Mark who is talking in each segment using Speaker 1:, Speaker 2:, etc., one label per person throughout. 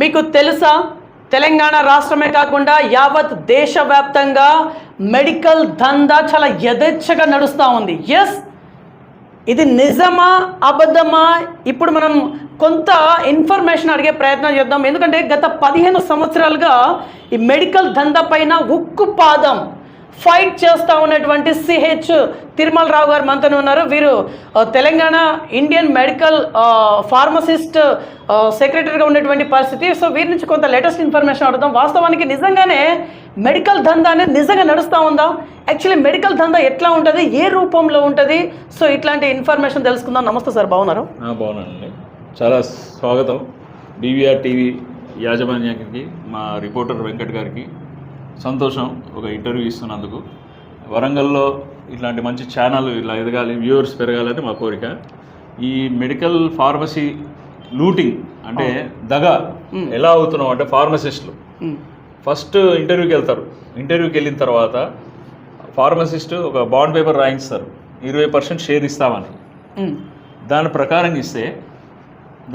Speaker 1: మీకు తెలుసా? తెలంగాణ రాష్ట్రమే కాకుండా యావత్ దేశవ్యాప్తంగా మెడికల్ దందా చాలా యథేచ్ఛగా నడుస్తూ ఉంది. ఎస్ ఇది నిజమా అబద్ధమా? ఇప్పుడు మనం కొంత ఇన్ఫర్మేషన్ అడిగే ప్రయత్నం చేద్దాం. ఎందుకంటే గత పదిహేను సంవత్సరాలుగా ఈ మెడికల్ దందా పైన ఉక్కు పాదం ఫైట్ చేస్తూ ఉన్నటువంటి సిహెచ్ తిరుమల రావు గారు మనతోనే ఉన్నారు. వీరు తెలంగాణ ఇండియన్ మెడికల్ ఫార్మసిస్ట్ సెక్రటరీగా ఉన్నటువంటి పరిస్థితి. సో వీరి నుంచి కొంత లేటెస్ట్ ఇన్ఫర్మేషన్ అడుగుదాం. వాస్తవానికి నిజంగానే మెడికల్ దందా అనేది నిజంగా నడుస్తూ ఉందా? యాక్చువల్లీ మెడికల్ దందా ఎట్లా ఉంటుంది? ఏ రూపంలో ఉంటుంది? సో ఇట్లాంటి ఇన్ఫర్మేషన్ తెలుసుకుందాం. నమస్తే సార్ బాగున్నారు?
Speaker 2: బాగున్నానండి. చాలా స్వాగతం. బీవీఆర్ టీవీ యాజమాన్యానికి మా రిపోర్టర్ వెంకట్ గారికి. సంతోషం ఒక ఇంటర్వ్యూ ఇస్తున్నందుకు. వరంగల్లో ఇట్లాంటి మంచి ఛానల్ ఇలా ఎదగాలి వ్యూవర్స్ పెరగాలని మా కోరిక. ఈ మెడికల్ ఫార్మసీ లూటింగ్ అంటే దగ ఎలా అవుతున్నాం అంటే ఫార్మసిస్టులు. ఫస్ట్ ఇంటర్వ్యూకి వెళ్తారు. ఇంటర్వ్యూకి వెళ్ళిన తర్వాత ఫార్మసిస్ట్ ఒక బాండ్ పేపర్ రాయిస్తారు ఇరవై పర్సెంట్ షేర్ ఇస్తామని. దాని ప్రకారం ఇస్తే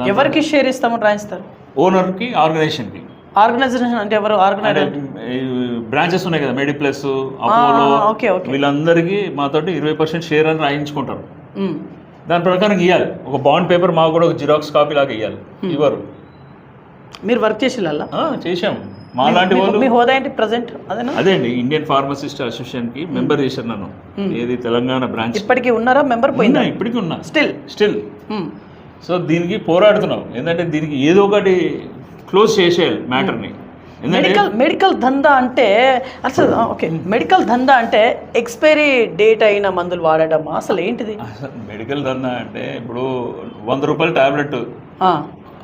Speaker 1: ఎవరికి షేర్ ఇస్తామని రాయిస్తారు
Speaker 2: ఓనర్కి ఆర్గనైజేషన్కి.
Speaker 1: ఆర్గనైజేషన్ అంటే ఎవరు? ఆర్గనైజర్
Speaker 2: బ్రాంచెస్ ఉన్నాయి కదా అపోలో
Speaker 1: ఓకే ఓకే.
Speaker 2: వీళ్ళందరికీ మాతోటి ఇరవై పర్సెంట్ షేర్ అని రాయించుకుంటారు. దాని ప్రకారం ఇవ్వాలి ఒక బాండ్ పేపర్ మాకు కూడా ఒక జిరాక్స్ కాపీ లాగా ఇవ్వాలి ఇవ్వరు.
Speaker 1: మీరు వర్క్ చేసి
Speaker 2: ఆ, చేశాం. మా లాంటి వాళ్ళు
Speaker 1: మీ హోదా ఏంటి? ప్రజెంట్ అదేనా?
Speaker 2: అదే అండి ఇండియన్ ఫార్మసిస్ట్ అసోసియేషన్కి మెంబర్ చేశాను నన్ను. ఏది? తెలంగాణ బ్రాంచ్
Speaker 1: ఇప్పటికీ ఉన్నారా? మెంబర్ పోయిందా?
Speaker 2: ఇప్పటికీ ఉన్నా.
Speaker 1: స్టిల్
Speaker 2: స్టిల్ సో దీనికి పోరాడుతున్నాం. ఏంటంటే దీనికి ఏదో ఒకటి క్లోజ్ చేసేయాలి మ్యాటర్ని.
Speaker 1: మెడికల్ మెడికల్ దందా అంటే అసలు ఓకే మెడికల్ దందా అంటే ఎక్స్పైరీ డేట్ అయిన మందులు వాడటమా? అసలు ఏంటిది?
Speaker 2: అసలు మెడికల్ దందా అంటే ఇప్పుడు వంద రూపాయల టాబ్లెట్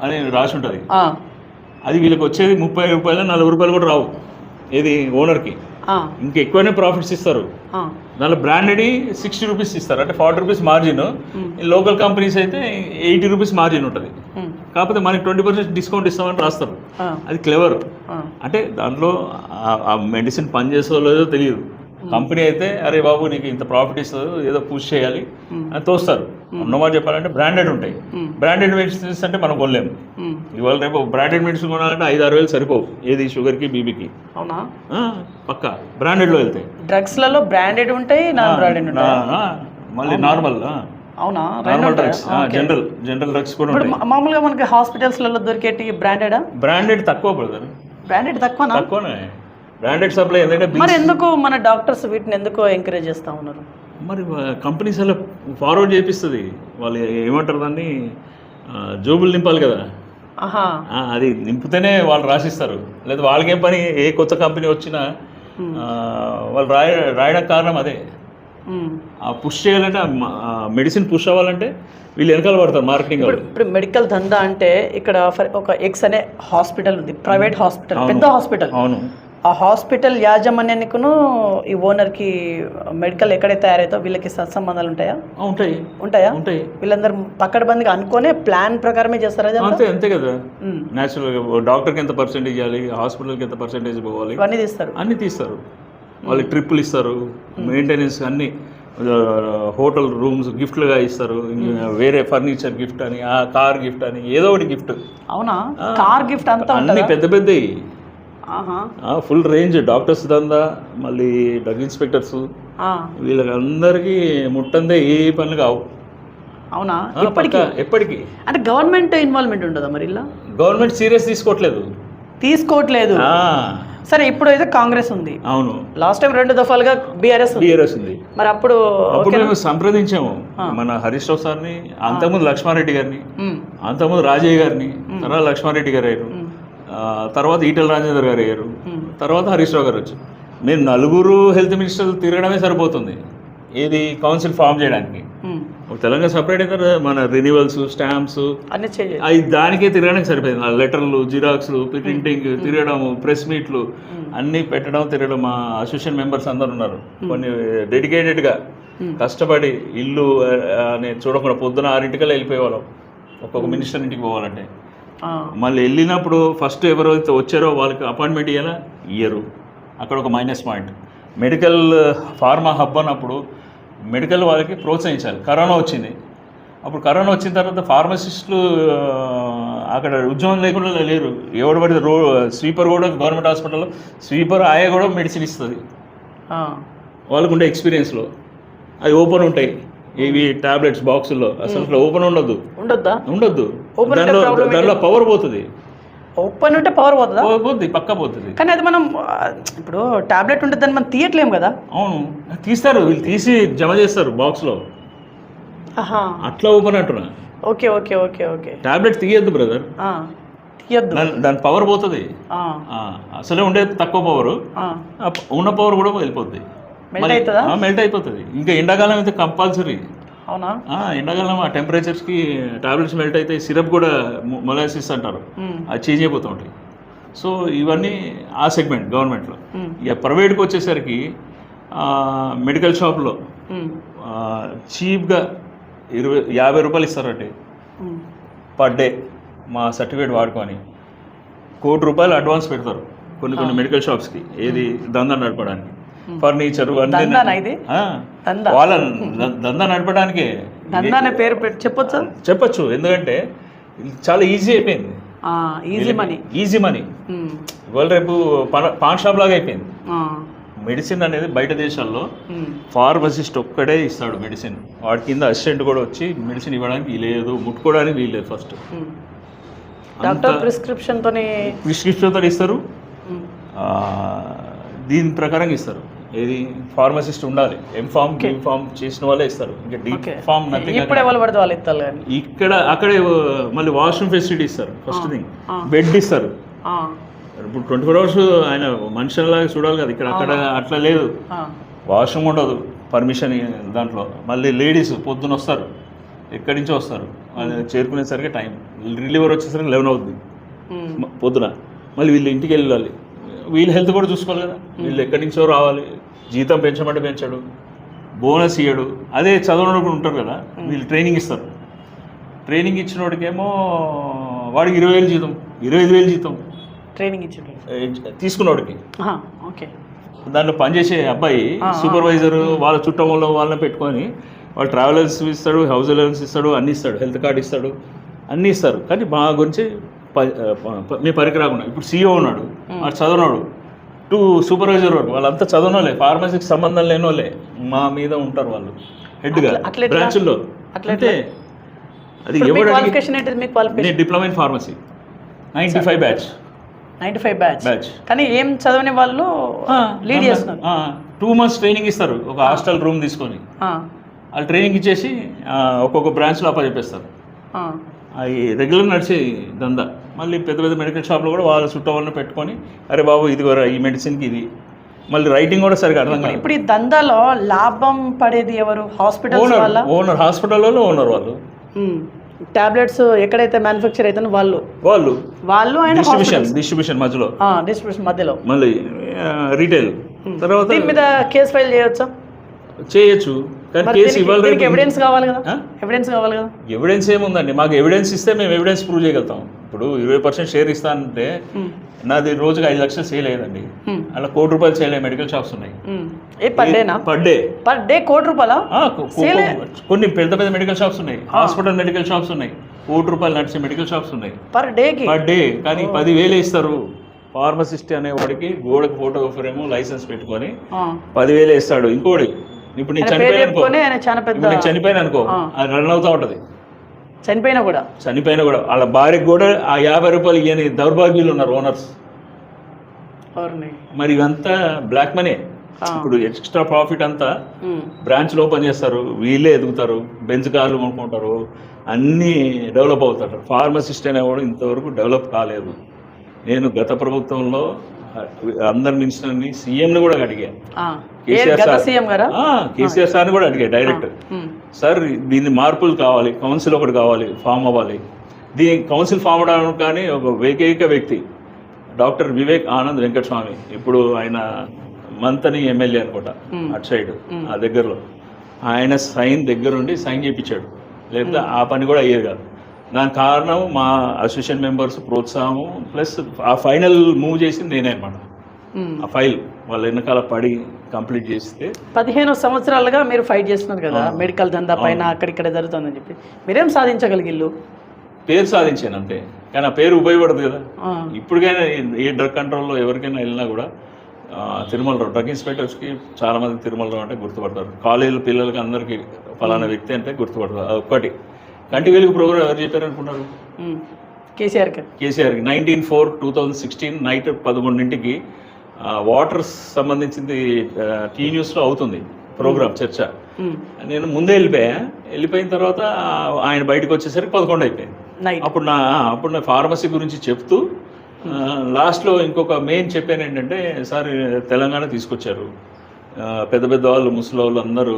Speaker 2: అని రాసి ఉంటుంది. అది వీళ్ళకి వచ్చేది ముప్పై రూపాయలు నలభై రూపాయలు కూడా రావు. ఏది ఓనర్కి. ఇంకా ఎక్కువనే ప్రాఫిట్స్ ఇస్తారు. దానిలో బ్రాండెడ్ సిక్స్టీ రూపీస్ ఇస్తారు. అంటే forty rupees margin local companies అయితే ఎయిటీ రూపీస్ మార్జిన్ ఉంటుంది. కాకపోతే మనకి ట్వంటీ పర్సెంట్ డిస్కౌంట్ ఇస్తామని రాస్తారు. అది క్లెవర్. అంటే దాంట్లో ఆ- ఆ మెడిసిన్ పనిచేసో లేదో తెలియదు. కంపెనీ అయితే అరే బాబు నీకు ఇంత ప్రాఫిట్ ఇస్తుంది ఏదో పుష్ చేయాలి అని తోస్తారు. ఉన్నమాట చెప్పాలంటే బ్రాండెడ్ ఉంటాయి.
Speaker 1: Hmm.
Speaker 2: బ్రాండెడ్ మెడిసిన్స్ అంటే మనం కొనలేము. ఇవాళ రేపు బ్రాండెడ్ మెడిసిన్ కొనాలంటే ఐదు ఆరు వేలు సరిపోవు. ఏది షుగర్కి బీబీకి
Speaker 1: అవునా?
Speaker 2: పక్క. బ్రాండెడ్లో వెళ్తాయి
Speaker 1: డ్రగ్స్లలో బ్రాండెడ్ ఉంటాయి నాన్ బ్రాండెడ్
Speaker 2: మళ్ళీ నార్మల్
Speaker 1: అవునా?
Speaker 2: Normal? Drugs general general drugs కూడా
Speaker 1: మామూలుగా మనకి హాస్పిటల్స్లలో దొరికేటి బ్రాండెడా
Speaker 2: బ్రాండెడ్ తక్కువ బ్రదర్
Speaker 1: బ్రాండెడ్ తక్కువనా?
Speaker 2: తక్కువనే. బ్రాండెడ్ సప్లై ఎందుకంటే
Speaker 1: మరి ఎందుకు మన డాక్టర్స్ వీటిని ఎందుకు ఎంకరేజ్ చేస్తా ఉన్నారు?
Speaker 2: మరి కంపెనీస్ అలా ఫార్వర్డ్ చేపిస్తుంది. వాళ్ళు ఏమంటారు దాన్ని? జోబులు నింపాలి కదా. అది నింపితేనే వాళ్ళు రాసిస్తారు. లేదా వాళ్ళకేం పని? ఏ కొత్త కంపెనీ వచ్చినా వాళ్ళు రాయ రాయడానికి కారణం అదే. పుష్ చేయాలంటే మెడిసిన్ పుష్ అవ్వాలంటే వీళ్ళు వెనకాల పడతారు మార్కెటింగ్
Speaker 1: ఇప్పుడు మెడికల్ దందా అంటే ఇక్కడ ఒక ఎక్స్ అనే హాస్పిటల్ ఉంది. ప్రైవేట్ హాస్పిటల్ పెద్ద హాస్పిటల్
Speaker 2: అవును.
Speaker 1: ఆ హాస్పిటల్ యాజమాన్యానికిను ఈ ఓనర్కి మెడికల్ ఎక్కడైతే తయారైతే వీళ్ళకి సత్సంబంధాలు ఉంటాయా?
Speaker 2: ఉంటాయి.
Speaker 1: ఉంటాయా?
Speaker 2: ఉంటాయి.
Speaker 1: వీళ్ళందరూ పక్కడబందిగా అనుకోనే ప్లాన్ ప్రకారమే చేస్తారా?
Speaker 2: అంతే అంతే కదా.
Speaker 1: ఉమ్.
Speaker 2: న్యాచురల్గా డాక్టర్కి ఎంత పర్సెంటేజ్ ఇవ్వాలి? హాస్పిటల్కి ఎంత పర్సెంటేజ్ పోవాలి?
Speaker 1: ఇవన్నీ తీస్తారు.
Speaker 2: అన్నీ తీస్తారు. వాళ్ళకి ట్రిప్పులు ఇస్తారు. మెయింటెనెన్స్ అన్నీ హోటల్ రూమ్స్ గిఫ్ట్లుగా ఇస్తారు. వేరే ఫర్నిచర్ గిఫ్ట్ అని ఆ కార్ గిఫ్ట్ అని ఏదో ఒకటి గిఫ్ట్.
Speaker 1: అవునా? కార్ గిఫ్ట్ అంతా
Speaker 2: అన్ని పెద్ద పెద్దవి ఫుల్ రేంజ్ డాక్టర్స్ దందా మళ్ళీ డ్రగ్ ఇన్స్పెక్టర్స్
Speaker 1: ఆ,
Speaker 2: వీళ్ళకి అందరికీ ముట్టందే ఏ పనులు కావు.
Speaker 1: అవునా?
Speaker 2: పక్కా, ఎప్పటికీ?
Speaker 1: అంటే గవర్నమెంట్ ఇన్వాల్వ్మెంట్ ఉండదా మరి ఇలా?
Speaker 2: గవర్నమెంట్ సీరియస్ తీసుకోవట్లేదు.
Speaker 1: తీసుకోవట్లేదు. సరే ఇప్పుడు అయితే కాంగ్రెస్ ఉంది.
Speaker 2: అవును.
Speaker 1: లాస్ట్ టైం రెండు దఫాలుగా బీఆర్ఎస్
Speaker 2: బీఆర్ఎస్ ఉంది.
Speaker 1: మరి అప్పుడు
Speaker 2: అప్పుడు మేము సంప్రదించాము. మన హరీష్ రావు సార్ని అంతకుముందు లక్ష్మారెడ్డి గారిని అంతకుముందు రాజయ్య గారిని తర్వాత లక్ష్మారెడ్డి గారు అయ్యారు. తర్వాత ఈటల రాజేందర్ గారు అయ్యారు. తర్వాత హరీష్ రావు గారు వచ్చారు. మేము నలుగురు హెల్త్ మినిస్టర్లు తిరగడమే సరిపోతుంది. ఏది కౌన్సిల్ ఫామ్ చేయడానికి. తెలంగాణ సపరేట్ తర్వాత మన రెన్యువల్స్ స్టాంప్స్. అవి దానికే తిరగడానికి సరిపోయింది. లెటర్లు జిరాక్స్లు ప్రింటింగ్ తిరగడము ప్రెస్ మీట్లు అన్నీ పెట్టడం తిరగడం. మా అసోసియేషన్ మెంబర్స్ అందరు ఉన్నారు. కొన్ని డెడికేటెడ్గా కష్టపడి ఇల్లు అని చూడకుండా పొద్దున ఆరింటికల్లా వెళ్ళిపోయేవాళ్ళం. ఒక్కొక్క మినిస్టర్ ఇంటికి పోవాలంటే. మళ్ళీ వెళ్ళినప్పుడు ఫస్ట్ ఎవరైతే వచ్చారో వాళ్ళకి అపాయింట్మెంట్ ఇవ్వాలా ఇయ్యరు. అక్కడ ఒక minus point. Medical pharma hub అన్నప్పుడు మెడికల్ వాళ్ళకి ప్రోత్సహించాలి. కరోనా వచ్చింది. అప్పుడు కరోనా వచ్చిన తర్వాత ఫార్మసిస్టులు అక్కడ ఉద్యోగం లేకుండా లేరు. ఎవడు పడితే రో స్వీపర్ కూడా గవర్నమెంట్ హాస్పిటల్లో స్వీపర్ ఆయా కూడా మెడిసిన్ ఇస్తుంది. వాళ్ళకు ఉండే ఎక్స్పీరియన్స్లో. అవి ఓపెన్ ఉంటాయి. ఇవి టాబ్లెట్స్ బాక్సుల్లో. అసలు ఓపెన్ ఉండొద్దు.
Speaker 1: ఉండొద్దా?
Speaker 2: ఉండొద్దు. దానిలో? దానిలో పవర్ పోతుంది.
Speaker 1: ఓపెన్ ఉంటే పవర్ పోతుందా?
Speaker 2: పక్క పోతుంది.
Speaker 1: కానీ అది మనం ఇప్పుడు టాబ్లెట్ ఉంటే దాన్ని మనం తీయట్లేం కదా?
Speaker 2: అవును. తీస్తారు వీళ్ళు తీసి జమ చేస్తారు బాక్స్లో. అట్లా ఓపెన్ అంటున్నా.
Speaker 1: Okay okay okay okay.
Speaker 2: Tablet తీయద్దు brother
Speaker 1: తీయద్దు.
Speaker 2: దాని పవర్ పోతుంది. అసలే ఉండేది తక్కువ పవర్. ఉన్న పవర్ కూడా
Speaker 1: అవుతుందా?
Speaker 2: మెల్ట్ అయిపోతుంది. ఇంకా ఎండాకాలం అయితే కంపల్సరీ
Speaker 1: అవునా?
Speaker 2: ఎండాకాలం ఆ టెంపరేచర్స్కి టాబ్లెట్స్ మెల్ట్ అయితే సిరప్ కూడా మొలాసిస్ అంటారు.
Speaker 1: ఉమ్,
Speaker 2: అది చేంజ్ అయిపోతూ ఉంటాయి. సో ఇవన్నీ ఆ సెగ్మెంట్ గవర్నమెంట్లో
Speaker 1: ఉమ్,
Speaker 2: ఇక ప్రైవేట్కి వచ్చేసరికి మెడికల్ షాప్లో చీప్గా ఇరవై యాభై రూపాయలు ఇస్తారంటే
Speaker 1: ఉమ్.
Speaker 2: పర్ డే మా సర్టిఫికేట్ వాడుకొని కోటి రూపాయలు అడ్వాన్స్ పెడతారు. కొన్ని కొన్ని మెడికల్ షాప్స్కి ఏది దందా నడపడానికి. ఫర్నిచర్? వాళ్ళ దందా నడపడానికే
Speaker 1: దందా అనే పేరు పెట్టి చెప్పొచ్చా?
Speaker 2: చెప్పొచ్చు ఎందుకంటే చాలా ఈజీ అయిపోయింది.
Speaker 1: Easy money.
Speaker 2: Easy money. ఇవాళ రేపు పన- షాప్ లాగా అయిపోయింది. మెడిసిన్ అనేది బయట దేశాల్లో ఫార్మసిస్ట్ ఒక్కడే ఇస్తాడు మెడిసిన్. వాడి కింద అసిస్టెంట్ కూడా వచ్చి మెడిసిన్ ఇవ్వడానికి లేదు ముట్టుకోవడానికి వీల్లేదు ఫస్ట్.
Speaker 1: డాక్టర్ ప్రిస్క్రిప్షన్ తోని
Speaker 2: ప్రిస్క్రిప్షన్తో ఇస్తారు దీని ప్రకారం ఇస్తారు. ఏది? ఫార్మసిస్ట్ ఉండాలి. ఎం ఫామ్ ఎం ఫామ్ చేసిన వాళ్ళే ఇస్తారు. ఇంకా డీ ఫామ్ నథింగ్
Speaker 1: ఇప్పుడు ఎవరు పడితే వాళ్ళు ఇస్తారు
Speaker 2: ఇక్కడ అక్కడే మళ్ళీ వాష్రూమ్ ఫెసిలిటీ ఇస్తారు. First thing. బెడ్ ఇస్తారు. ఇప్పుడు ట్వంటీ ఫోర్ అవర్స్ ఆయన మనుషులలాగా చూడాలి కదా. ఇక్కడ అక్కడ అట్లా లేదు. వాష్రూమ్ ఉండదు. పర్మిషన్ దాంట్లో. మళ్ళీ లేడీస్ పొద్దున వస్తారు. ఎక్కడి నుంచో వస్తారు. చేరుకునేసరికి టైం. రిలీవర్ వచ్చేసరికి లెవెన్ అవుతుంది పొద్దున. మళ్ళీ వీళ్ళు ఇంటికి వెళ్ళాలి. వీళ్ళ హెల్త్ కూడా చూసుకోవాలి కదా వీళ్ళు ఎక్కడి నుంచో రావాలి. జీతం పెంచమంటే పెంచాడు. బోనస్ ఇయ్యడు. అదే చదవడం కూడా ఉంటారు కదా వీళ్ళు ట్రైనింగ్ ఇస్తారు. ట్రైనింగ్ ఇచ్చినోడికేమో వాడికి ఇరవై వేలు జీతం ఇరవై ఐదు వేలు జీతం.
Speaker 1: ట్రైనింగ్ ఇచ్చిండు ఆహా, ఓకే.
Speaker 2: దాంట్లో పనిచేసే అబ్బాయి. సూపర్వైజర్ వాళ్ళ చుట్టంలో వాళ్ళని పెట్టుకొని వాళ్ళు ట్రావెలర్స్ ఇస్తాడు హౌస్ అలవెన్స్ ఇస్తాడు అన్ని ఇస్తాడు హెల్త్ కార్డ్ ఇస్తాడు అన్నీ ఇస్తారు. కానీ మా గురించి మీ పనికి రాకుండా. ఇప్పుడు సీఓ ఉన్నాడు వాడు చదవనాడు. టూ సూపర్వైజర్ వాడు వాళ్ళంతా చదవనోలే ఫార్మసీకి సంబంధం లేని వాళ్ళే మా మీద ఉంటారు వాళ్ళు. హెడ్గా? బ్రాంచుల్లో
Speaker 1: అట్లా
Speaker 2: అంటే అది ఎవరు నేను diploma in pharmacy ninety five batch
Speaker 1: ninety five batch
Speaker 2: batch
Speaker 1: కానీ ఏం చదవని వాళ్ళు లీడ్ చేస్తున్నారు.
Speaker 2: టూ మంత్స్ ట్రైనింగ్ ఇస్తారు ఒక హాస్టల్ రూమ్ తీసుకొని. వాళ్ళు ట్రైనింగ్ ఇచ్చేసి ఒక్కొక్క బ్రాంచ్లో అప్పచెప్పేస్తారు అవి రెగ్యులర్ నడిచే దందా. మళ్ళీ పెద్ద పెద్ద మెడికల్ షాప్లో కూడా వాళ్ళ చుట్టూ వాళ్ళని పెట్టుకొని అరే బాబు ఇది ఈ మెడిసిన్కి ఇది. మళ్ళీ రైటింగ్ కూడా సరిగా అర్థం కాదు.
Speaker 1: ఇప్పుడు ఈ దందాలో లాభం పడేది ఎవరు? హాస్పిటల్స్
Speaker 2: ఓనర్ ఓనర్ హాస్పిటల్లో ఓనర్ వాళ్ళు.
Speaker 1: టాబ్లెట్స్ ఎక్కడైతే మ్యానుఫ్యాక్చర్ అయితే వాళ్ళు.
Speaker 2: వాళ్ళు.
Speaker 1: వాళ్ళు ఆయన
Speaker 2: డిస్ట్రిబ్యూషన్ డిస్ట్రిబ్యూషన్ మధ్యలో.
Speaker 1: డిస్ట్రిబ్యూషన్ మధ్యలో.
Speaker 2: మళ్ళీ రీటైల్ తర్వాత
Speaker 1: దీని మీద కేసు ఫైల్ చేయొచ్చా?
Speaker 2: చేయొచ్చు. కానీ కేసు
Speaker 1: దీనికి ఎవిడెన్స్ కావాలి కదా? ఎవిడెన్స్ కావాలి కదా?
Speaker 2: ఎవిడెన్స్ ఏముందండి? మాకు ఎవిడెన్స్ ఇస్తే మేము ఎవిడెన్స్ ప్రూవ్ చేయగలుగుతాం. ఇప్పుడు ఇరవై పర్సెంట్ షేర్ ఇస్తానంటే నాది రోజుకి ఐదు లక్షలు సేల్ అయ్యేదండి. అలా కోటి రూపాయలు సేల్ అయ్యే మెడికల్ షాప్స్ ఉన్నాయి.
Speaker 1: పర్
Speaker 2: డే
Speaker 1: పర్ డే కోటి రూపాయలా?
Speaker 2: కొన్ని పెద్ద పెద్ద మెడికల్ షాప్స్ ఉన్నాయి. హాస్పిటల్ మెడికల్ షాప్స్ ఉన్నాయి. కోటి రూపాయలు నడిచే మెడికల్ షాప్స్ ఉన్నాయి.
Speaker 1: పర్ డేకి
Speaker 2: పర్ డే కానీ పదివేలు ఇస్తారు. ఫార్మసిస్ట్ అనేవాడికి గోడకు ఫోటో ఫ్రేమ్ లైసెన్స్ పెట్టుకొని పదివేలు ఇస్తాడు. ఇంకోటి ఇప్పుడు నేను చనిపోయాను అనుకో. నేను చనిపోయాను అనుకో. అది రన్ అవుతూ ఉంటుంది.
Speaker 1: చనిపోయినా కూడా.
Speaker 2: చనిపోయినా కూడా. వాళ్ళ భార్యకు కూడా ఆ యాభై రూపాయలు ఇవ్వని దౌర్భాగ్యులు ఉన్నారు ఓనర్స్. మరి ఇవంతా బ్లాక్ మనీ. ఇప్పుడు ఎక్స్ట్రా ప్రాఫిట్ అంతా
Speaker 1: ఉమ్,
Speaker 2: బ్రాంచ్లో ఓపెన్ చేస్తారు వీళ్ళే ఎదుగుతారు బెంచ్ కార్లు కొనుక్కుంటారు అన్నీ డెవలప్ అవుతారు. ఫార్మసిస్ట్ అనేవాడు ఇంతవరకు డెవలప్ కాలేదు. నేను గత ప్రభుత్వంలో అందరి మినిస్టర్ని సీఎంని కూడా అడిగా. కేసీఆర్ సార్ కూడా అడిగా డైరెక్ట్
Speaker 1: ఉమ్,
Speaker 2: సార్ దీన్ని మార్పులు కావాలి కౌన్సిల్ ఒకటి కావాలి ఫామ్ అవ్వాలి. దీని కౌన్సిల్ ఫామ్ అవడానికి కానీ ఒక ఏకైక వ్యక్తి డాక్టర్ వివేక్ ఆనంద్ వెంకటస్వామి. ఇప్పుడు ఆయన మంతని ఎమ్మెల్యే అనుకుంటా. అటు సైడ్ ఆ దగ్గరలో. ఆయన సైన్ దగ్గరుండి సైన్ చేయించాడు. లేకపోతే ఆ పని కూడా అయ్యేది కాదు. దానికి కారణం మా అసోసియేషన్ మెంబర్స్ ప్రోత్సాహం ప్లస్ ఆ ఫైనల్ మూవ్ చేసింది నేనే అనమాట
Speaker 1: ఉమ్.
Speaker 2: ఆ ఫైల్ వాళ్ళ వెనకాల పడి కంప్లీట్ చేస్తే
Speaker 1: పదిహేను సంవత్సరాలుగా మీరు ఫైట్ చేస్తున్నారు కదా మెడికల్ దందా పైన అక్కడిక్కడ జరుగుతుందని చెప్పి. మీరేం సాధించగలిగిల్లు?
Speaker 2: పేరు సాధించాను అంతే. కానీ ఆ పేరు ఉపయోగపడదు కదా. ఇప్పటికైనా ఏ- డ్రగ్ కంట్రోల్లో ఎవరికైనా వెళ్ళినా కూడా ఆ, తిరుమలరావు డ్రగ్ ఇన్స్పెక్టర్స్కి చాలా మంది తిరుమలరావు అంటే గుర్తుపడతారు. కాలేజీల పిల్లలకి అందరికీ ఫలానా వ్యక్తి అంటే గుర్తుపడతారు. అది ఒక్కటి. కంటి వెలుగు ప్రోగ్రామ్ ఎవరు చెప్పారు అనుకున్నారు
Speaker 1: ఉమ్. కేసీఆర్కి
Speaker 2: KCR nineteen four two thousand sixteen night పదకొండింటికి వాటర్ సంబంధించింది టీ న్యూస్లో అవుతుంది ప్రోగ్రామ్ చర్చ. నేను ముందే వెళ్ళిపోయా వెళ్ళిపోయిన తర్వాత ఆయన బయటకు వచ్చేసరికి పదకొండు అయిపోయింది. అప్పుడు నా అప్పుడు నా ఫార్మసీ గురించి చెప్తూ లాస్ట్లో ఇంకొక మెయిన్ చెప్పాను ఏంటంటే సార్ తెలంగాణ తీసుకొచ్చారు. పెద్ద పెద్ద వాళ్ళు ముసలి వాళ్ళు అందరూ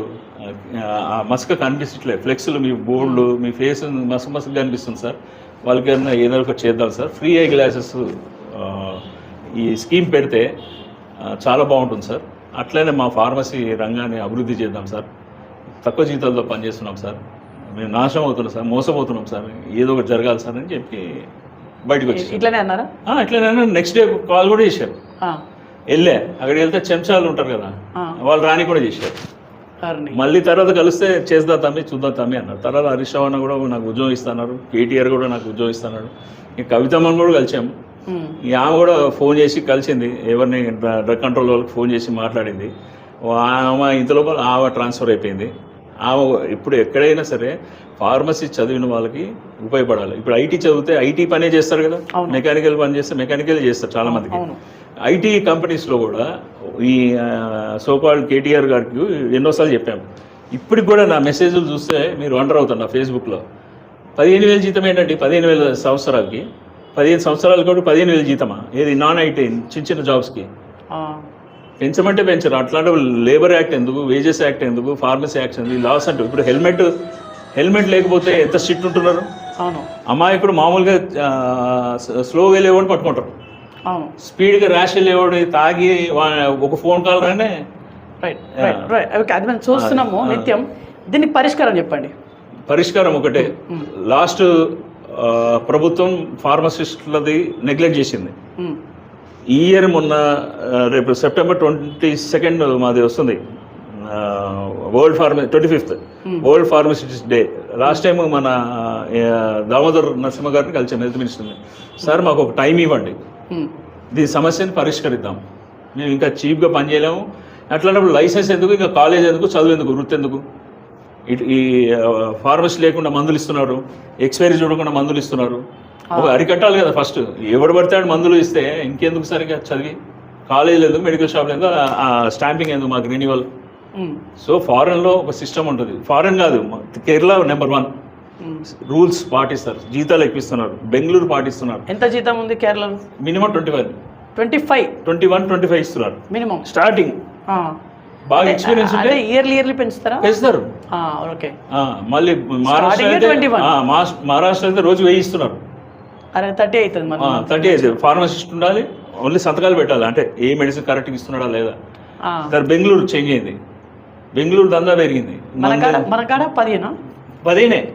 Speaker 2: ఆ, మసక కనిపించట్లేదు ఫ్లెక్స్లు మీ బోర్డులు మీ ఫేస్ మసక మసక కనిపిస్తుంది సార్. వాళ్ళకి ఏదైనా ఏదో ఒకటి చేద్దాం సార్. ఫ్రీ ఐ గ్లాసెస్ ఈ స్కీమ్ పెడితే చాలా బాగుంటుంది సార్. అట్లనే మా ఫార్మసీ రంగాన్ని అభివృద్ధి చేద్దాం సార్. తక్కువ జీతాలతో పనిచేస్తున్నాం సార్. మేము నాశనం అవుతున్నాం సార్ మోసపోతున్నాం సార్. ఏదో ఒకటి జరగాలి సార్ అని చెప్పి బయటకు వచ్చి
Speaker 1: ఇట్లనే అన్నారా?
Speaker 2: ఇట్లా నెక్స్ట్ డే కాల్ కూడా చేశారు. వెళ్ళే. అక్కడికి వెళ్తే చెంచాలు ఉంటారు కదా. వాళ్ళు రాని కూడా చేశారు. మళ్ళీ తర్వాత కలిస్తే చేద్దాం తమ్మి చూద్దాం తమ్మి అన్నారు. తర్వాత హరీష్ రావు అన్న కూడా నాకు ఉద్యోగం ఇస్తున్నారు. కేటీఆర్ కూడా నాకు ఉద్యోగం ఇస్తున్నాడు. ఈ కవితమ్మని కూడా కలిసాము ఆమె కూడా ఫోన్ చేసి కలిసింది. ఎవరిని డ్ర- డ్రగ్ కంట్రోల్ వాళ్ళకి ఫోన్ చేసి మాట్లాడింది. ఆమె ఇంతలో ఆమె ట్రాన్స్ఫర్ అయిపోయింది. ఆమె ఇప్పుడు ఎక్కడైనా సరే ఫార్మసీ చదివిన వాళ్ళకి ఉపయోగపడాలి. ఇప్పుడు ఐటీ చదివితే ఐటీ పనే చేస్తారు కదా. మెకానికల్ పని చేస్తే మెకానికల్ చేస్తారు చాలా మందికి. ఐటీ కంపెనీస్లో కూడా ఈ సోకాల్ కేటీఆర్ గారికి ఎన్నోసార్లు చెప్పాము. ఇప్పటికి కూడా నా మెసేజ్లు చూస్తే మీరు వండర్ అవుతారు నా ఫేస్బుక్లో. పదిహేను వేల జీతం ఏంటంటే పదిహేను వేల సంవత్సరాలకి. పదిహేను సంవత్సరాలు కూడా పదిహేను వేల జీతమా? ఏది నాన్ ఐటీ చిన్న చిన్న జాబ్స్కి? పెంచమంటే పెంచరు. అట్లాంటి లేబర్ యాక్ట్ ఎందుకు? వేజెస్ యాక్ట్ ఎందుకు? ఫార్మసీ యాక్ట్ ఎందుకు? లాస్ అంటే. ఇప్పుడు హెల్మెట్ హెల్మెట్ లేకపోతే ఎంత స్ట్రిక్ట్ ఉంటున్నారు?
Speaker 1: అవును.
Speaker 2: అమాయకుడు మామూలుగా స్లోగా వెళ్ళేవాడిని పట్టుకుంటారు. స్పీడ్గా ర్యాష్ వెళ్ళేవాడు తాగి ఒక ఫోన్ కాల్ రానే
Speaker 1: రైట్ రైట్ రైట్. ఓకే అది మనం చూస్తున్నాము. నిత్యం. దీనికి పరిష్కారం చెప్పండి.
Speaker 2: పరిష్కారం ఒకటే. లాస్ట్ ప్రభుత్వం ఫార్మసిస్టులది నెగ్లెక్ట్ చేసింది. ఈ ఇయర్ మొన్న రేపు సెప్టెంబర్ ట్వంటీ సెకండ్ మాది వస్తుంది. World pharma twenty fifth. World pharmacist day. Last time మన దామోదర్ నరసింహ గారిని కలిసాం హెల్త్ మినిస్టర్ని. సార్ మాకు ఒక టైం ఇవ్వండి. దీని సమస్యని పరిష్కరిద్దాం. మేము ఇంకా చీప్గా పనిచేయలేము. అట్లాంటప్పుడు లైసెన్స్ ఎందుకు? ఇంకా కాలేజ్ ఎందుకు? చదువు ఎందుకు? వృత్తి ఎందుకు? ఇటు ఈ ఫార్మసీ లేకుండా మందులు ఇస్తున్నారు. ఎక్స్పైరీ చూడకుండా మందులు ఇస్తున్నారు. ఒక అరికట్టాలి కదా ఫస్ట్. ఎవడు పడతాడు మందులు ఇస్తే ఇంకెందుకు సరిగా చదివి? కాలేజీలు ఎందుకు? మెడికల్ షాప్లు ఎందుకు? ఆ స్టాంపింగ్ ఎందుకు? మాకు రెన్యువల్. సో ఫారెన్లో ఒక సిస్టమ్ ఉంటుంది. ఫారెన్ కాదు. Kerala number one. రూల్స్ పాటిస్తారు. జీతాలు ఎక్కిస్తున్నారు బెంగళూరు పాటిస్తున్నారు.
Speaker 1: ఎంత జీతం ఉంది కేరళలో?
Speaker 2: Minimum twenty five.
Speaker 1: Twenty five?
Speaker 2: Twenty one twenty five ఇస్తున్నారు.
Speaker 1: మినిమం.
Speaker 2: స్టార్టింగ్. బాగా ఎక్స్పీరియన్స్ ఉంటే
Speaker 1: ఇయర్లీ ఇయర్లీ పెంచుతారా?
Speaker 2: పెంచుతారు.
Speaker 1: ఓకే.
Speaker 2: మళ్ళీ మహారాష్ట్ర అయితే
Speaker 1: 21.
Speaker 2: ఆ, మహారాష్ట్ర- అయితే రోజు వెయ్యి ఇస్తున్నారు.
Speaker 1: అరే థర్టీ అవుతుంది
Speaker 2: థర్టీ అయితే. ఫార్మసిస్ట్ ఉండాలి. ఓన్లీ సంతకాలు పెట్టాలి. అంటే ఏ మెడిసిన్ కరెక్ట్గా ఇస్తున్నాడా లేదా. సార్ బెంగళూరు చేంజ్ అయింది. బెంగళూరు దందా పెరిగింది.
Speaker 1: మన కాడ పదిహేనా?
Speaker 2: పదేనే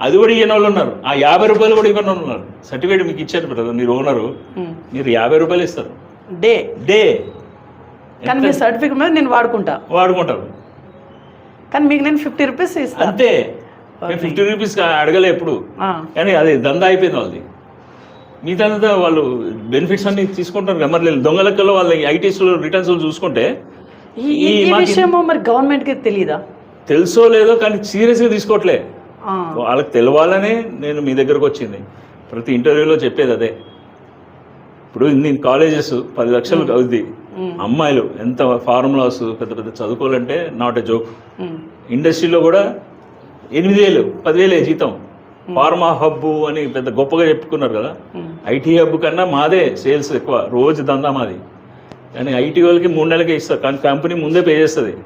Speaker 2: అది కూడా ఇవ్వని వాళ్ళు ఉన్నారు. ఆ యాభై రూపాయలు కూడా ఇవ్వని వాళ్ళు ఉన్నారు. సర్టిఫికేట్ మీకు ఇచ్చారు బ్రదర్ మీరు ఓనరు. మీరు యాభై రూపాయలు ఇస్తారు.
Speaker 1: డే.
Speaker 2: డే.
Speaker 1: కానీ మీ సర్టిఫికేట్ మీద నేను వాడుకుంటా.
Speaker 2: వాడుకుంటారు.
Speaker 1: కానీ మీకు నేను ఫిఫ్టీ రూపీస్ ఇస్తాను
Speaker 2: అంతే. మేము ఫిఫ్టీ రూపీస్ అడగలే ఎప్పుడు. కానీ అది దందా అయిపోయింది వాళ్ళది. మిగతా వాళ్ళు బెనిఫిట్స్ అన్ని తీసుకుంటారు కదా. మరి దొంగ లెక్కలో వాళ్ళ ఐటీస్లో రిటర్న్స్ చూసుకుంటే
Speaker 1: ఈ విషయము మరి గవర్నమెంట్కి తెలీదా?
Speaker 2: తెలుసో లేదో కానీ సీరియస్గా తీసుకోవట్లే. వాళ్ళకి తెలవాలనే నేను మీ దగ్గరకు వచ్చింది. ప్రతి ఇంటర్వ్యూలో చెప్పేది అదే. ఇప్పుడు నేను కాలేజెస్ పది లక్షలు అవుద్ది. అమ్మాయిలు ఎంత ఫార్ములాస్ పెద్ద పెద్ద చదువుకోవాలంటే నాట్ ఎ జోక్ ఇండస్ట్రీలో కూడా ఎనిమిది వేలు పదివేలే జీతం. ఫార్మా హబ్ అని పెద్ద గొప్పగా చెప్పుకున్నారు కదా. ఐటీ హబ్ కన్నా మాదే సేల్స్ ఎక్కువ రోజు దందా మాది. కానీ ఐటీ వాళ్ళకి మూడు నెలలకే ఇస్తారు. కానీ కంపెనీ ముందే పే చేస్తుంది.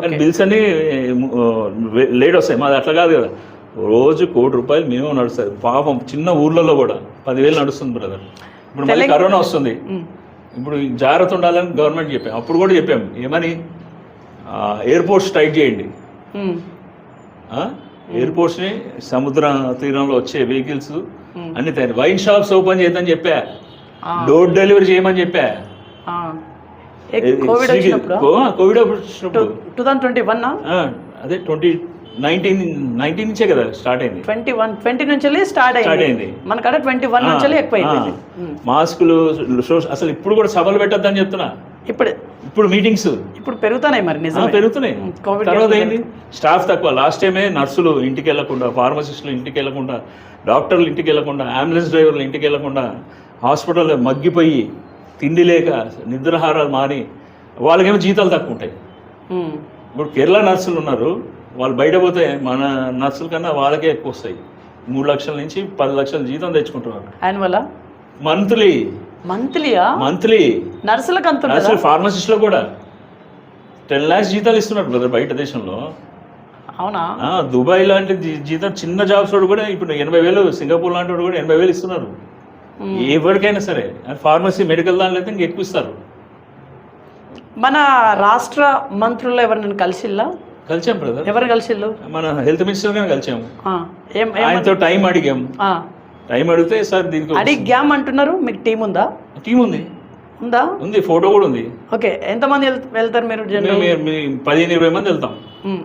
Speaker 2: కానీ బిల్స్ అన్ని లేట్ వస్తాయి. మాది అట్లా కాదు కదా. రోజు కోటి రూపాయలు మినిమం నడుస్తుంది పాపం చిన్న ఊర్లలో కూడా పదివేలు నడుస్తుంది బ్రదర్ ఇప్పుడు మళ్ళీ కరోనా వస్తుంది. ఇప్పుడు జాగ్రత్త ఉండాలని గవర్నమెంట్ చెప్పాం. అప్పుడు కూడా చెప్పాం. ఏమని? ఎయిర్పోర్ట్స్ టైట్ చేయండి? ఎయిర్పోర్ట్స్ని సముద్ర తీరంలో వచ్చే వెహికల్స్. అన్ని తయారు. వైన్ షాప్స్ ఓపెన్ చేద్దని చెప్పా. డోర్ డెలివరీ చేయమని చెప్పా.
Speaker 1: కోవిడ్ వచ్చినప్పుడు?
Speaker 2: కోవిడ్ వచ్చినప్పుడు.
Speaker 1: టూ థౌసండ్ ట్వంటీ వన్
Speaker 2: అదే ట్వంటీ నైన్టీన్ నైన్టీన్ నుంచే కదా స్టార్ట్ అయింది.
Speaker 1: ట్వంటీ వన్ ట్వంటీ నుంచి స్టార్ట్ అయింది.
Speaker 2: అయింది.
Speaker 1: మన కాడ ట్వంటీ వన్ నుంచి ఎక్కువ.
Speaker 2: మాస్కులు అసలు ఇప్పుడు కూడా సభలు పెట్టద్దని చెప్తున్నా.
Speaker 1: ఇప్పుడు
Speaker 2: ఇప్పుడు మీటింగ్స్.
Speaker 1: ఇప్పుడు పెరుగుతున్నాయి మరి నిజమే.
Speaker 2: పెరుగుతున్నాయి. తర్వాత ఏంటి స్టాఫ్ తక్కువ. లాస్ట్ టైమే నర్సులు ఇంటికి వెళ్ళకుండా ఫార్మసిస్టులు ఇంటికి వెళ్ళకుండా డాక్టర్లు ఇంటికి వెళ్ళకుండా అంబులెన్స్ డ్రైవర్లు ఇంటికి వెళ్ళకుండా హాస్పిటల్లో మగ్గిపోయి తిండి లేక నిద్రాహారాలు మాని వాళ్ళకేమో జీతాలు తక్కువ ఉంటాయి. ఇప్పుడు కేరళ నర్సులు ఉన్నారు వాళ్ళు బయట పోతే మన నర్సుల కన్నా వాళ్ళకే ఎక్కువ వస్తాయి. మూడు లక్షల నుంచి పది లక్షల జీతం తెచ్చుకుంటున్నారు.
Speaker 1: Annual
Speaker 2: monthly.
Speaker 1: మంత్లీయా?
Speaker 2: మంత్లీ.
Speaker 1: నర్సులకు అంత?
Speaker 2: నర్సులు ఫార్మసిస్ట్లో కూడా. టెన్ ల్యాక్స్ జీతాలు ఇస్తున్నారు బ్రదర్ బయట దేశంలో.
Speaker 1: అవునా?
Speaker 2: దుబాయ్ లాంటి జీతం చిన్న జాబ్స్ వాడు కూడా ఇప్పుడు ఎనభై వేలు సింగపూర్ లాంటి వాడు కూడా ఎనభై వేలు ఇస్తున్నారు. ఎవరికైనా సరే. ఫార్మసీ మెడికల్ దాంట్లో అయితే ఇంకా ఎక్కువ ఇస్తారు
Speaker 1: మన రాష్ట్ర మంత్రుల్లో ఎవరిని కలిసిల్లా?
Speaker 2: కలిసాం బ్రదర్
Speaker 1: ఎవరు కలిసిల్లు?
Speaker 2: మన హెల్త్ మినిస్టర్ గానే కలిసాము ఆయనతో టైం అడిగాం. టైం అడిగితే సార్ దీనికి
Speaker 1: అడిగాం అంటున్నారు. మీకు టీం ఉందా?
Speaker 2: టీం ఉంది.
Speaker 1: ఉందా?
Speaker 2: ఉంది ఫోటో కూడా ఉంది.
Speaker 1: ఓకే ఎంతమంది వెళ్- వెళ్తారు మీరు జనరల్?
Speaker 2: మేము మీ పదిహేను ఇరవై మంది వెళ్తాం.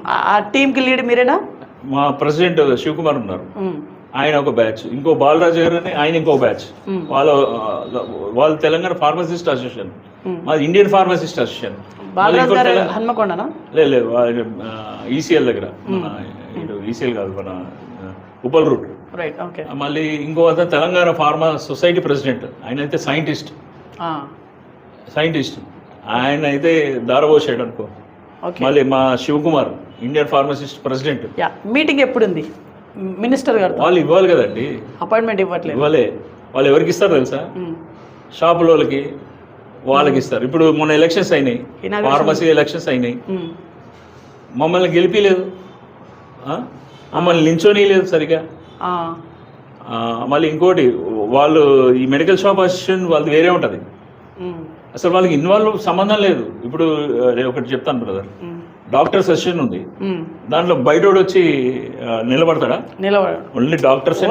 Speaker 1: ఆ- టీంకి లీడ్ మీరేనా?
Speaker 2: మా ప్రెసిడెంట్ శివకుమార్ ఉన్నారు. ఆయన ఒక బ్యాచ్. ఇంకో బాలరాజు గారు అని ఆయన ఇంకో బ్యాచ్. వాళ్ళ వాళ్ళు తెలంగాణ ఫార్మసిస్ట్ అసోసియేషన్. మాది ఇండియన్ ఫార్మసిస్ట్ అసోసియేషన్. లేదు ఈసీఎల్ దగ్గర. ఈసీఎల్ కాదు మన ఆ, ఉప్పల్ రూట్. మళ్ళీ ఇంకో అతను తెలంగాణ ఫార్మా సొసైటీ ప్రెసిడెంట్. ఆయన అయితే సైంటిస్ట్. సైంటిస్ట్. ఆయన అయితే దారబోసాడు అనుకో. మళ్ళీ మా Shivakumar Indian pharmacist president.
Speaker 1: Meeting ఎప్పుడు ఉంది మినిస్టర్ గారు
Speaker 2: వాళ్ళు ఇవ్వాలి కదండి.
Speaker 1: అపాయింట్మెంట్ ఇవ్వట్లేదు.
Speaker 2: ఇవ్వలే. వాళ్ళు ఎవరికి ఇస్తారు తెలుసా? షాపుల వాళ్ళకి వాళ్ళకి ఇస్తారు. ఇప్పుడు మొన్న ఎలక్షన్స్ అయినాయి. ఫార్మసీ ఎలక్షన్స్ అయినాయి. మమ్మల్ని గెలిపిలేదు? మమ్మల్ని నించోని లేదు సరిగా మళ్ళీ ఇంకోటి వాళ్ళు ఈ మెడికల్ షాప్ అసిస్టెంట్ వాళ్ళది వేరే ఉంటుంది. అసలు వాళ్ళకి ఇన్వాల్వ్ సంబంధం లేదు. ఇప్పుడు ఒకటి చెప్తాను బ్రదర్ డాక్టర్ సెషన్ ఉంది. దాంట్లో బయటోడు వచ్చి నిలబడతాడా?
Speaker 1: నిలబడ
Speaker 2: ఓన్లీ డాక్టర్స్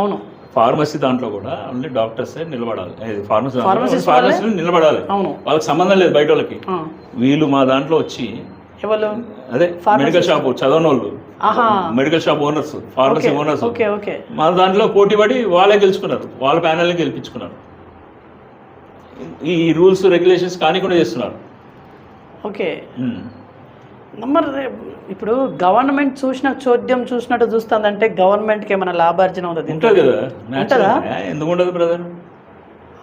Speaker 1: అవును.
Speaker 2: ఫార్మసీ దాంట్లో కూడా ఓన్లీ డాక్టర్స్ నిలబడాలి. ఫార్మసీ ఫార్మసీ నిలబడాలి.
Speaker 1: అవును.
Speaker 2: వాళ్ళకి సంబంధం లేదు బయట వాళ్ళకి వీళ్ళు మా దాంట్లో వచ్చి అదే మెడికల్ షాప్ చదవని వాళ్ళు medical shop owners pharmacy owners. మా దాంట్లో పోటీ పడి వాళ్ళే గెలుచుకున్నారు. వాళ్ళ ప్యానల్ని గెలిపించుకున్నారు. ఈ రూల్స్ రెగ్యులేషన్స్ కానికుండా చేస్తున్నారు.
Speaker 1: ఓకే. మరి ఇప్పుడు గవర్నమెంట్ చూసిన చోద్యం చూసినట్టు చూస్తుందంటే గవర్నమెంట్కి ఏమైనా లాభార్జన ఉంటుంది
Speaker 2: ఉంటుంది కదా
Speaker 1: ఉంటుందా?
Speaker 2: ఎందుకు ఉండదు బ్రదర్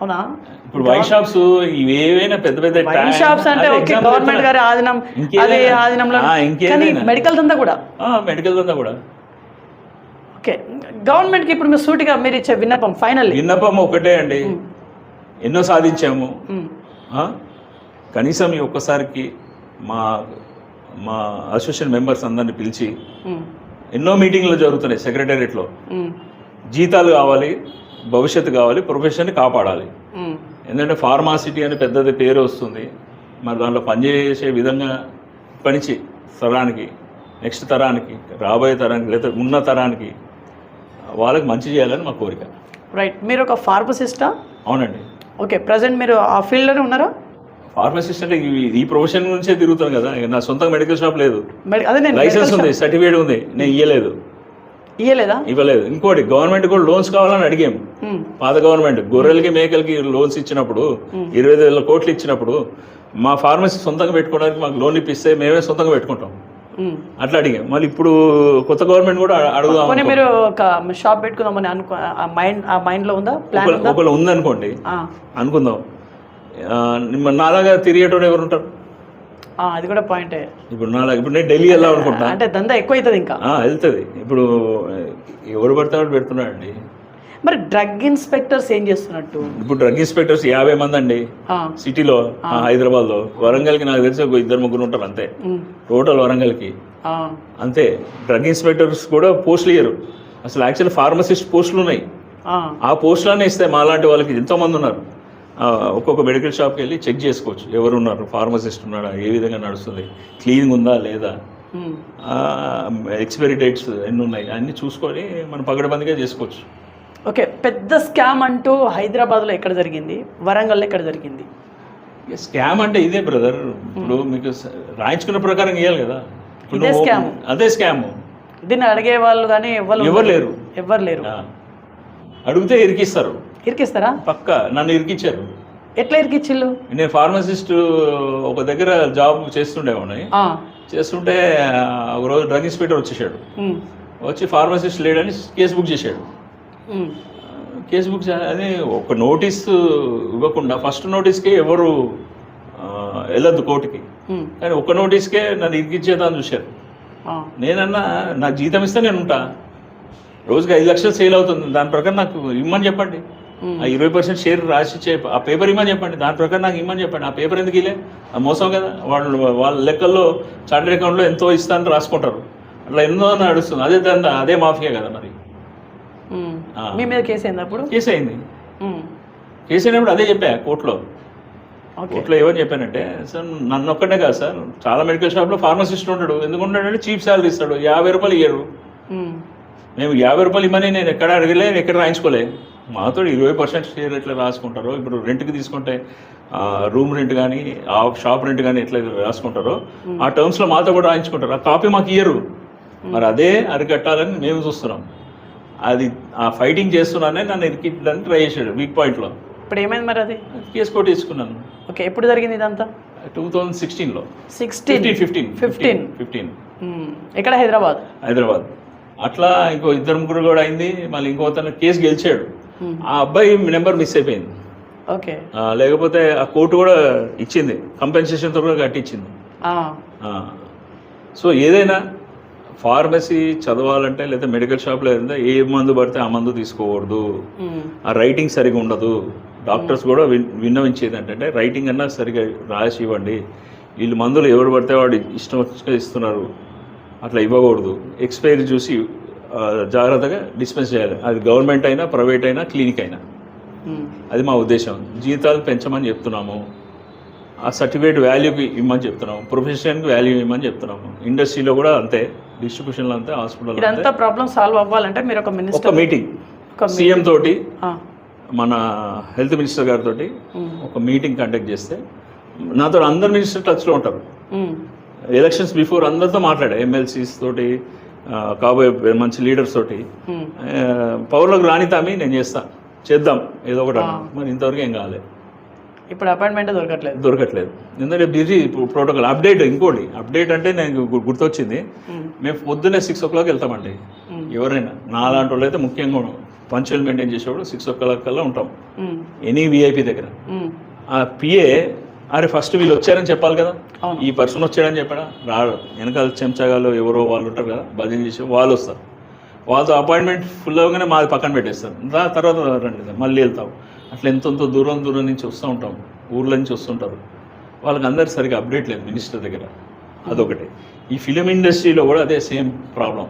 Speaker 1: అవునా?
Speaker 2: ఇప్పుడు వైన్ షాప్స్ ఇవేవైనా పెద్ద పెద్ద
Speaker 1: వైన్ షాప్స్ అంటే ఓకే గవర్నమెంట్. గారి ఆధీనం? అది ఆధీనంలో కానీ? మెడికల్ దందా కూడా?
Speaker 2: మెడికల్ దందా కూడా.
Speaker 1: ఓకే గవర్నమెంట్కి ఇప్పుడు మీరు సూటిగా మీరు ఇచ్చే విన్నపం ఫైనల్
Speaker 2: విన్నపం ఒకటే అండి. ఎన్నో సాధించాము? కనీసం ఈ ఒక్కసారికి మా మా అసోసియేషన్ మెంబర్స్ అందరిని పిలిచి ఎన్నో మీటింగ్లు జరుగుతున్నాయి సెక్రటేరియట్లో. జీతాలు కావాలి భవిష్యత్తు కావాలి ప్రొఫెషన్ని కాపాడాలి. ఎందుకంటే ఫార్మాసిటీ అని పెద్దది పేరు వస్తుంది. మరి దాంట్లో పనిచేసే విధంగా పనిచి తరానికి నెక్స్ట్ తరానికి రాబోయే తరానికి లేదా ఉన్న తరానికి వాళ్ళకి మంచి చేయాలని మా కోరిక.
Speaker 1: రైట్ మీరు ఒక ఫార్మసిస్టా?
Speaker 2: అవునండి.
Speaker 1: ఓకే. ప్రజెంట్ మీరు ఆ ఫీల్డ్లోనే ఉన్నారా?
Speaker 2: ఫార్మసిస్ట్ అంటే ఈ- ప్రొఫెషన్ నుంచే తిరుగుతాను కదా. నా సొంత మెడికల్ షాప్ లేదు.
Speaker 1: అదే నేను
Speaker 2: లైసెన్స్ ఉంది సర్టిఫికేట్ ఉంది నేను ఇయ్యలేదు.
Speaker 1: ఇయ్యలేదా?
Speaker 2: ఇవ్వలేదు. ఇంకోటి గవర్నమెంట్ కూడా లోన్స్ కావాలని అడిగాం. పాత గవర్నమెంట్ గొర్రెలకి మేకలకి లోన్స్ ఇచ్చినప్పుడు ఇరవై ఐదు వేల కోట్లు ఇచ్చినప్పుడు మా ఫార్మసీ సొంతంగా పెట్టుకోవడానికి మాకు లోన్ ఇప్పిస్తే మేమే సొంతంగా పెట్టుకుంటాం. అట్లా అడిగాం. మళ్ళీ ఇప్పుడు కొత్త గవర్నమెంట్ కూడా అడుగుదాం
Speaker 1: మీరు ఒక షాప్ పెట్టుకుందామని అనుకో ఆ మైండ్ ఆ మైండ్లో ఉందా? ప్లాన్
Speaker 2: ఒకవేళ-
Speaker 1: ఉందా?
Speaker 2: ఒకవేళ ఉందనుకోండి. అనుకుందాం. నాలాగా తిరిగేటోడు ఎవరు ఉంటారు?
Speaker 1: అది కూడా పాయింటే
Speaker 2: ఇప్పుడు నాలాగా ఇప్పుడు నేను ఢిల్లీ వెళ్దాం అనుకుంటా
Speaker 1: అంటే దందా ఎక్కువ అవుతుంది ఇంకా
Speaker 2: వెళ్తుంది. ఇప్పుడు ఎవరు పడతాడు పెడుతున్నాడు
Speaker 1: మరి డ్రగ్ ఇన్స్పెక్టర్స్ ఏం చేస్తున్నట్టు?
Speaker 2: ఇప్పుడు డ్రగ్ ఇన్స్పెక్టర్స్ యాభై మంది అండి. సిటీలో హైదరాబాద్లో. వరంగల్కి నాకు తెలిసి ఒక ఇద్దరు ముగ్గురు ఉంటారు అంతే. టోటల్ వరంగల్కి. అంతే. డ్రగ్ ఇన్స్పెక్టర్స్ కూడా పోస్టులు ఇయ్యరు. అసలు యాక్చువల్ ఫార్మసిస్ట్ పోస్టులు ఉన్నాయి.
Speaker 1: ఆ,
Speaker 2: పోస్టులనే ఇస్తే మాలాంటి వాళ్ళకి ఎంతోమంది ఉన్నారు. ఒక్కొక్క మెడికల్ షాప్కి వెళ్ళి చెక్ చేసుకోవచ్చు. ఎవరు ఉన్నారు ఫార్మసిస్ట్ ఉన్నాడా? ఏ విధంగా నడుస్తుంది? క్లీన్గా ఉందా? లేదా. ఎక్స్పైరీ డేట్స్ ఎన్ని ఉన్నాయి? అన్నీ చూసుకొని మనం పగడబందిగా చేసుకోవచ్చు.
Speaker 1: ఓకే. పెద్ద స్కామ్ అంటూ హైదరాబాద్లో ఎక్కడ జరిగింది? వరంగల్లో ఎక్కడ జరిగింది?
Speaker 2: స్కామ్ అంటే ఇదే బ్రదర్. ఇప్పుడు మీకు రాయించుకున్న ప్రకారం ఇవ్వాలి కదా.
Speaker 1: ఇదే scam.
Speaker 2: అదే స్కామ్.
Speaker 1: దీన్ని అడిగే వాళ్ళు కానీ ఎవరు
Speaker 2: ఎవరు లేరు.
Speaker 1: ఎవరు లేరు.
Speaker 2: అడిగితే ఇరికిస్తారు.
Speaker 1: ఇరికిస్తారా?
Speaker 2: పక్క నన్ను ఇరికిచ్చారు.
Speaker 1: ఎట్లా ఇరికిచ్చిల్లు
Speaker 2: నేను ఫార్మసిస్ట్ ఒక దగ్గర జాబ్ చేస్తుండేవాడిని చేస్తుంటే ఒక రోజు డ్రగ్ ఇన్స్పెక్టర్ వచ్చేసాడు వచ్చి ఫార్మసిస్ట్ లేడని కేసు బుక్ చేశాడు. కేసు బుక్ అది ఒక నోటీస్ ఇవ్వకుండా ఫస్ట్ నోటీస్కి ఎవరు వెళ్ళొద్దు కోర్టుకి. కానీ ఒక నోటీస్కే నన్ను ఇరికిచ్చేద్దామని చూశారు. నేనన్నా నాకు జీతం ఇస్తే నేను ఉంటా రోజుకి ఐదు లక్షలు సేల్ అవుతుంది. దాని ప్రకారం నాకు ఇమ్మని చెప్పండి. ఆ ఇరవై పర్సెంట్ షేర్ రాసి ఆ పేపర్ ఇమ్మని చెప్పండి. దాని ప్రకారం నాకు ఇమ్మని చెప్పండి. ఆ పేపర్ ఎందుకు ఇలే మోసం కదా. వాళ్ళు వాళ్ళ లెక్కల్లో చార్టెడ్ అకౌంట్లో ఎంతో ఇస్తానని రాసుకుంటారు. అట్లా ఎన్నో నడుస్తుంది. అదే దందా అదే మాఫియా కదా మరి.
Speaker 1: మీ మీద కేసు అయింది అప్పుడు?
Speaker 2: కేసు అయింది. కేసు అయినప్పుడు అదే చెప్పా కోర్టులో. కోర్టులో ఏమని చెప్పానంటే సార్ నన్ను ఒక్కడే కాదు సార్. చాలా మెడికల్ షాప్లో ఫార్మసిస్ట్ ఉంటాడు. ఎందుకు ఉంటాడంటే చీప్ శాలరీ ఇస్తాడు. యాభై రూపాయలు ఇయ్యరు
Speaker 1: ఉమ్,
Speaker 2: మేము యాభై రూపాయలు ఇమ్మని నేను ఎక్కడ అడగలే ఎక్కడ రాయించుకోలే. మాతో ఇరవై పర్సెంట్ షేర్ ఎట్లా రాసుకుంటారో ఇప్పుడు రెంట్కి తీసుకుంటే రూమ్ రెంట్ కానీ ఆ షాప్ రెంట్ కానీ ఎట్లా రాసుకుంటారో ఆ టర్మ్స్లో మాతో కూడా రాయించుకుంటారు. ఆ కాపీ మాకు ఇయ్యరు. మరి అదే అరికట్టాలని మేము చూస్తున్నాం. అది ఆ ఫైటింగ్ చేస్తున్నానే నన్ను ఇరికించడానికి ట్రై చేశాడు వీక్ పాయింట్లో.
Speaker 1: ఇప్పుడు ఏమైంది మరి అది?
Speaker 2: కేసు కొట్టేసుకున్నాను
Speaker 1: ఓకే ఎప్పుడు జరిగింది ఇదంతా?
Speaker 2: టూ థౌజండ్ సిక్స్టీన్లో.
Speaker 1: సిక్స్టీన్.
Speaker 2: ఫిఫ్టీన్ ఫిఫ్టీన్
Speaker 1: ఫిఫ్టీన్ ఎక్కడ హైదరాబాద్?
Speaker 2: హైదరాబాద్. అట్లా ఇంకో ఇద్దరు ముగ్గురు కూడా అయింది. మళ్ళీ ఇంకో అతను కేసు గెలిచాడు. ఆ అబ్బాయి నెంబర్ మిస్ అయిపోయింది.
Speaker 1: ఓకే.
Speaker 2: లేకపోతే ఆ కోర్టు కూడా ఇచ్చింది. కంపెన్సేషన్తో కూడా కట్టించింది సో ఏదైనా ఫార్మసీ చదవాలంటే లేదా మెడికల్ షాప్లో ఏదైనా ఏ మందు పడితే ఆ మందు తీసుకోకూడదు. ఆ రైటింగ్ సరిగా ఉండదు. డాక్టర్స్ కూడా విన్ విన్నవించేది ఏంటంటే రైటింగ్ అన్నా సరిగా రాసి ఇవ్వండి. వీళ్ళు మందులు ఎవరు పడితే వాడు ఇష్టం ఇస్తున్నారు. అట్లా ఇవ్వకూడదు. ఎక్స్పైరీ చూసి జాగ్రత్తగా డిస్పెన్స్ చేయాలి. అది గవర్నమెంట్ అయినా ప్రైవేట్ అయినా క్లినిక్ అయినా. అది మా ఉద్దేశం. జీతాలు పెంచమని చెప్తున్నాము. ఆ సర్టిఫికేట్ వాల్యూకి ఇవ్వమని చెప్తున్నాము. ప్రొఫెషన్కి వాల్యూ ఇవ్వమని చెప్తున్నాము. ఇండస్ట్రీలో కూడా అంతే. డిస్ట్రిబ్యూషన్లో అంతే హాస్పిటల్
Speaker 1: ఇదంతా ప్రాబ్లం సాల్వ్ అవ్వాలంటే మీరు ఒక
Speaker 2: ఒక
Speaker 1: మినిస్టర్
Speaker 2: మీటింగ్
Speaker 1: ఒక
Speaker 2: సీఎం తోటి మన హెల్త్ మినిస్టర్ గారితో ఒక మీటింగ్ కండక్ట్ చేస్తే నాతో అందరు మినిస్టర్ టచ్లో ఉంటారు. ఎలక్షన్స్ బిఫోర్ అందరితో మాట్లాడా ఎమ్మెల్సీస్ తోటి కాబోయే మంచి లీడర్స్ తోటి. పౌరులకు రానితామి నేను చేస్తా. చేద్దాం ఏదో ఒకటి. మరి ఇంతవరకు ఏం కాలేదు
Speaker 1: ఇప్పుడు అపాయింట్మెంట్ దొరకట్లేదు.
Speaker 2: దొరకట్లేదు. ఎందుకంటే బిజీ ప్రోటోకాల్. అప్డేట్ ఇంకోటి. అప్డేట్ అంటే నేను గుర్తొచ్చింది. మేము పొద్దున్నే సిక్స్ ఓ క్లాక్ వెళ్తామండి. ఎవరైనా నాలాంటి వాళ్ళు అయితే ముఖ్యంగా పంచువల్ మెయింటైన్ చేసేవాడు సిక్స్ ఓ క్లాక్ కల్లా ఉంటాం. ఎనీ విఐపి దగ్గర. ఆ పిఏ అరే ఫస్ట్ వీళ్ళు వచ్చారని చెప్పాలి కదా. ఈ పర్సన్ వచ్చాడని చెప్పాడా? రాడు. వెనకాల చెంచగాలు ఎవరో వాళ్ళు ఉంటారు కదా భజన చేసి వాళ్ళు వస్తారు. వాళ్ళతో అపాయింట్మెంట్ ఫుల్ అవగానే మాది పక్కన పెట్టేస్తారు. రా తర్వాత రండి మళ్ళీ వెళ్తాం. అట్లా ఎంతెంత దూరం దూరం నుంచి వస్తూ ఉంటాం. ఊర్ల నుంచి వస్తుంటారు వాళ్ళకి అందరికి సరిగా అప్డేట్ లేదు మినిస్టర్ దగ్గర. అదొకటి. ఈ ఫిలిం ఇండస్ట్రీలో కూడా అదే సేమ్ ప్రాబ్లం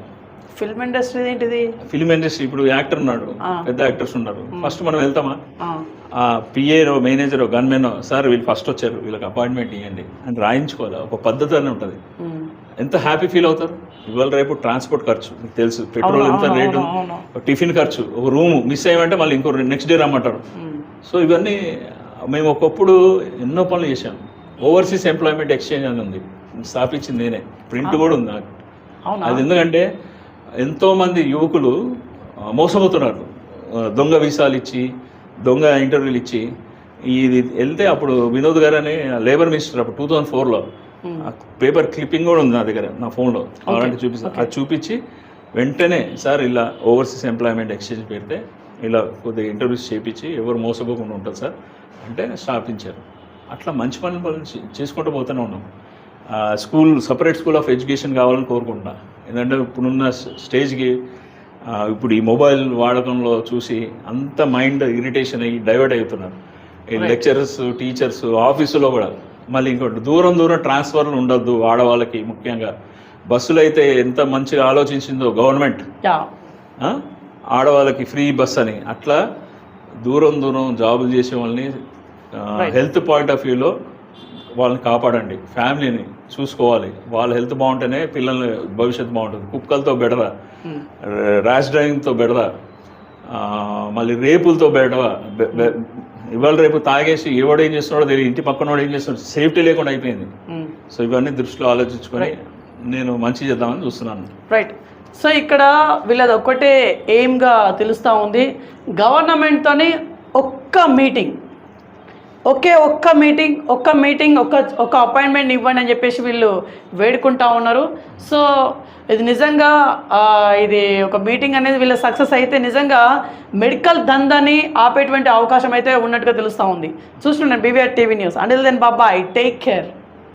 Speaker 1: ఫిల్మ్ ఇండస్ట్రీ ఏంటిది?
Speaker 2: ఫిలిం ఇండస్ట్రీ ఇప్పుడు యాక్టర్ ఉన్నాడు. పెద్ద యాక్టర్స్ ఉన్నారు. ఫస్ట్ మనం వెళ్తామా?
Speaker 1: ఆ,
Speaker 2: పిఏరో మేనేజరో గన్మెనో సార్ వీళ్ళు ఫస్ట్ వచ్చారు. వీళ్ళకి అపాయింట్మెంట్ ఇవ్వండి అని రాయించుకోవాలి. ఒక పద్ధతి అని ఉంటుంది. ఎంత హ్యాపీ ఫీల్ అవుతారు? ఇవాళ రేపు ట్రాన్స్పోర్ట్ ఖర్చు. మీకు తెలుసు పెట్రోల్ ఎంత రేటు. టిఫిన్ ఖర్చు. ఒక రూమ్ మిస్ అయ్యమంటే మళ్ళీ ఇంకో నెక్స్ట్ డే రమ్మంటారు. సో ఇవన్నీ మేము ఒకప్పుడు ఎన్నో పనులు చేశాం. ఓవర్సీస్ ఎంప్లాయ్మెంట్ ఎక్స్చేంజ్ అని ఉంది. స్థాపించింది నేనే. ప్రింట్ కూడా ఉంది నాకు. అది ఎందుకంటే ఎంతోమంది యువకులు మోసపోతున్నారు. దొంగ వీసాలు ఇచ్చి దొంగ ఇంటర్వ్యూలు ఇచ్చి ఇది వెళ్తే అప్పుడు వినోద్ గారు అని లేబర్ మినిస్టర్ అప్పుడు టూ థౌజండ్ ఫోర్లో పేపర్ క్లిప్పింగ్ కూడా ఉంది నా దగ్గర నా ఫోన్లో. అలాంటి చూపిస్తాను అది చూపించి వెంటనే సార్ ఇలా ఓవర్సీస్ ఎంప్లాయ్మెంట్ ఎక్స్చేంజ్ పెడితే ఇలా కొద్దిగా ఇంటర్వ్యూస్ చేయించి ఎవరు మోసపోకుండా ఉంటుంది సార్ అంటే స్థాపించారు. అట్లా మంచి పనులు చేసుకుంటూ పోతూనే ఉన్నాం. School separate school of education కావాలని కోరుకుంటున్నా. ఎందుకంటే ఇప్పుడున్న స్టేజ్కి ఇప్పుడు ఈ మొబైల్ వాడకంలో చూసి అంత మైండ్ ఇరిటేషన్ అయ్యి డైవర్ట్ అవుతున్నారు ఈ లెక్చరర్స్ టీచర్స్ ఆఫీసులో కూడా. మళ్ళీ ఇంకోటి దూరం దూరం ట్రాన్స్ఫర్లు ఉండొద్దు ఆడవాళ్ళకి ముఖ్యంగా. బస్సులు అయితే ఎంత మంచిగా ఆలోచించిందో గవర్నమెంట్? ఆడవాళ్ళకి ఫ్రీ బస్ అని. అట్లా దూరం దూరం జాబులు చేసే వాళ్ళని. హెల్త్ పాయింట్ ఆఫ్ వ్యూలో వాళ్ళని కాపాడండి. ఫ్యామిలీని చూసుకోవాలి. వాళ్ళ హెల్త్ బాగుంటేనే పిల్లల భవిష్యత్తు బాగుంటుంది. కుక్కలతో బెడద
Speaker 1: ఉమ్,
Speaker 2: ర్యాష్ డ్రైవింగ్తో బెడద ఆ, మళ్ళీ రేపులతో బెడద బె- బె- ఇవాళ రేపు తాగేసి ఎవడు ఏం చేస్తున్నాడో తెలియదు. ఇంటి పక్కన వాడు ఏం చేస్తున్నాడు? సేఫ్టీ లేకుండా అయిపోయింది.
Speaker 1: ఉమ్,
Speaker 2: సో ఇవన్నీ దృష్టిలో ఆలోచించుకొని నేను మంచి చేద్దామని చూస్తున్నాను.
Speaker 1: రైట్ సో ఇక్కడ వీళ్ళది ఒక్కటే ఎయిమ్గా తెలుస్తూ ఉంది. గవర్నమెంట్తోని ఒక్క మీటింగ్ ఒకే ఒక్క మీటింగ్ ఒక్క మీటింగ్ ఒక్క ఒక అపాయింట్మెంట్ ఇవ్వండి అని చెప్పేసి వీళ్ళు వేడుకుంటా ఉన్నారు. సో ఇది నిజంగా ఇది ఒక మీటింగ్ అనేది వీళ్ళ సక్సెస్ అయితే నిజంగా మెడికల్ దందాని ఆపేటువంటి అవకాశం అయితే ఉన్నట్టుగా తెలుస్తూ ఉంది. చూస్తున్నాను BVR TV news until then bye bye take care